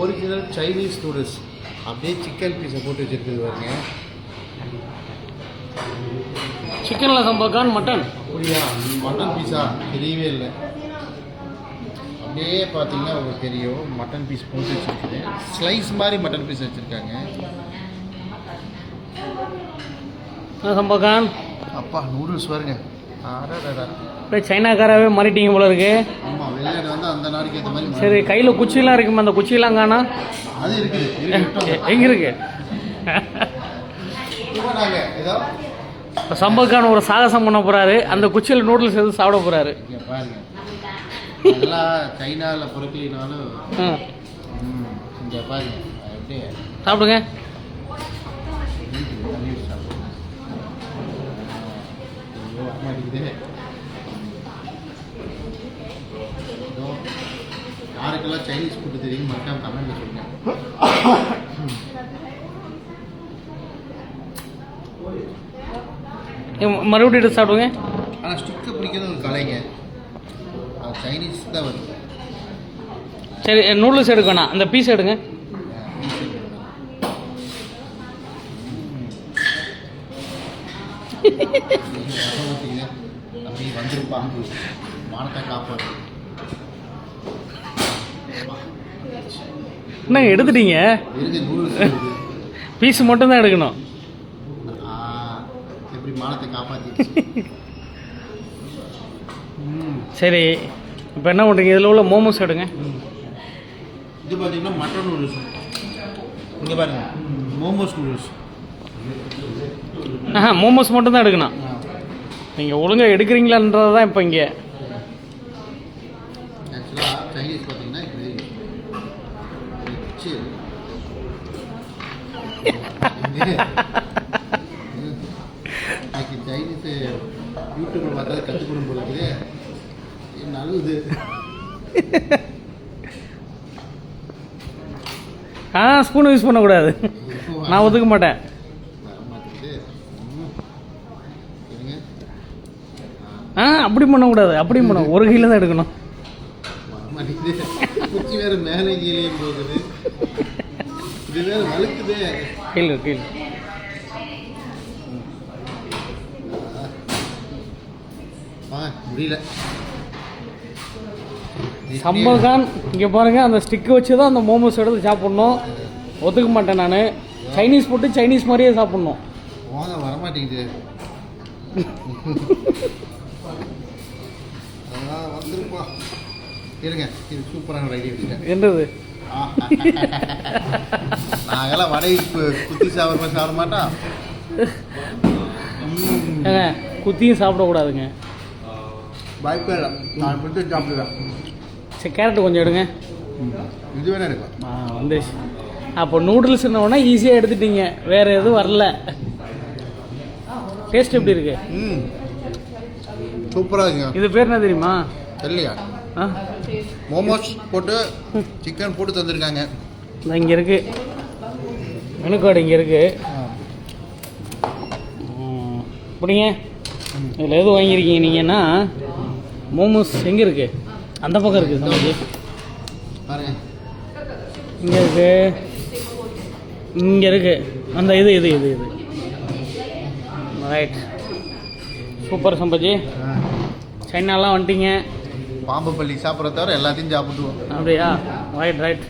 Original Chinese noodles அப்படியே chicken பீஸை போட்டு வச்சிருக்குது பாருங்க. சிக்கனில் சம்பக்கான் மட்டன் அப்படியா? மட்டன் பீஸா தெரியவே இல்லை. அப்படியே பார்த்தீங்கன்னா உங்களுக்கு தெரியும். மட்டன் பீஸ் போட்டு வச்சிருக்குது. ஸ்லைஸ் மாதிரி மட்டன் பீஸ் வச்சுருக்காங்க. சம்பக்கான்? அப்பா நூடுல்ஸ் பாருங்க. சைனாக்காராவே மாறிட்டீங்க போல இருக்கு. சரி கையில் குச்சியெல்லாம் இருக்குமே? அந்த குச்சியெல்லாம் காணா? அது இருக்குது. எங்கே இருக்கு? இப்போ சம்பக்கான் ஒரு சாகசம் பண்ண போறாரு. அந்த குச்சியில் நூடுல்ஸ் எதுவும் சாப்பிட எல்லாம் சைனாவில் பொறுக்கலினாலும் இங்கே பாருங்க. சாப்பிடுங்க. யாருக்கெல்லாம் சைனீஸ் ஃபுட்டு தெரியும். மறக்காம கமெண்ட்ல சொல்லுங்க. இ- மறுபடியும் எடுத்து சாப்பிடுங்க. ஆனால் ஸ்டிக்கை பிடிக்கிறது ஒரு கலைங்க. அது சைனீஸ் தான் வருது. சரி நூடுல்ஸ் எடுக்க வேணாம். அந்த பீஸ் எடுங்க. அப்படி வந்திருப்பான் மானத்தை காப்பாடு என்னங்க எடுத்துட்டீங்க? பீஸ் மட்டும் தான் எடுக்கணும். சரி. இப்போ என்ன பண்ணுறீங்க இதில் உள்ள மோமோஸ் எடுங்க. இது பார்த்தீங்கன்னா மட்டன் நூடுல்ஸ் இங்கே பாருங்க. மோமோஸ் நூடுல்ஸ் ஆஹா மோமோஸ் மட்டும் தான் எடுக்கணும். நீங்கள் ஒழுங்காக எடுக்கிறீங்களான்றது தான் இப்போ இங்கே ஆக்சுவலாக சைனீஸ் பார்த்தீங்கன்னா இப்படி வச்சு எனக்கு சைனீஸ் யூடியூப்பில் பார்த்தா கற்றுக்கணும் போல இருக்குது அழுகுது ஆ ஸ்பூன் யூஸ் பண்ணக்கூடாது. நான் ஒத்துக்க மாட்டேன். ஆ அப்படி பண்ணக்கூடாது. அப்படியும் பண்ண ஒரு கையில் தான் எடுக்கணும் மேலே கீழே போகுது. இது வேறு வழுக்குது. கீழே கீழே. ஆ முடியல. சம்பகான் இங்கே பாருங்க அந்த ஸ்டிக்கை வச்சு தான் அந்த மோமோஸ் எடுத்து சாப்பிட்ணும். ஒத்துக்க மாட்டேன் நான். சைனீஸ் போட்டு சைனீஸ் மாதிரியே சாப்பிட்ணும். வர மாட்டேங்குது அதான் வந்துருப்பா. இருங்க இது சூப்பரான ஒரு ஐடியா வச்சுட்டேன். என்னது? நாங்கெல்லாம் வடை குத்தி சாப்பிட்ற சாப்பிட மாட்டோம். ஏங்க குத்தியும் சாப்பிடக்கூடாதுங்க. வாய்ப்பே இல்லை. நான் மட்டும் சாப்பிடுவேன் சரி கேரட் கொஞ்சம் எடுங்க. இது வேணா இருக்கும் ஆ வந்துச்சு அப்போ நூடுல்ஸ் உடனே ஈஸியாக எடுத்துட்டீங்க. வேறு எதுவும் வரல. டேஸ்ட் எப்படி இருக்கு? ம் சூப்பராக இருக்குங்க. இது பேர் என்ன தெரியுமா? தெரியலையா? மோமோஸ் போட்டு சிக்கன் போட்டு தந்திருக்காங்க. இந்த இங்கே இருக்கு. மெனு கார்டு இங்கே இருக்கு. ம், பிடிங்க இதில் எது வாங்கியிருக்கீங்க நீங்கன்னா மோமோஸ் எங்கே இருக்கு? அந்த பக்கம் இருக்குது பாருங்க. இங்கே இருக்கு. இங்கே இருக்கு. அந்த இது இது இது இது. Right super சம்பஜி. சைனாலாம் வந்துட்டீங்க. பாம்பு பள்ளி சாப்பிட்ற தவிர எல்லாத்தையும் சாப்பிட்டுவோம் அப்படியா? Right right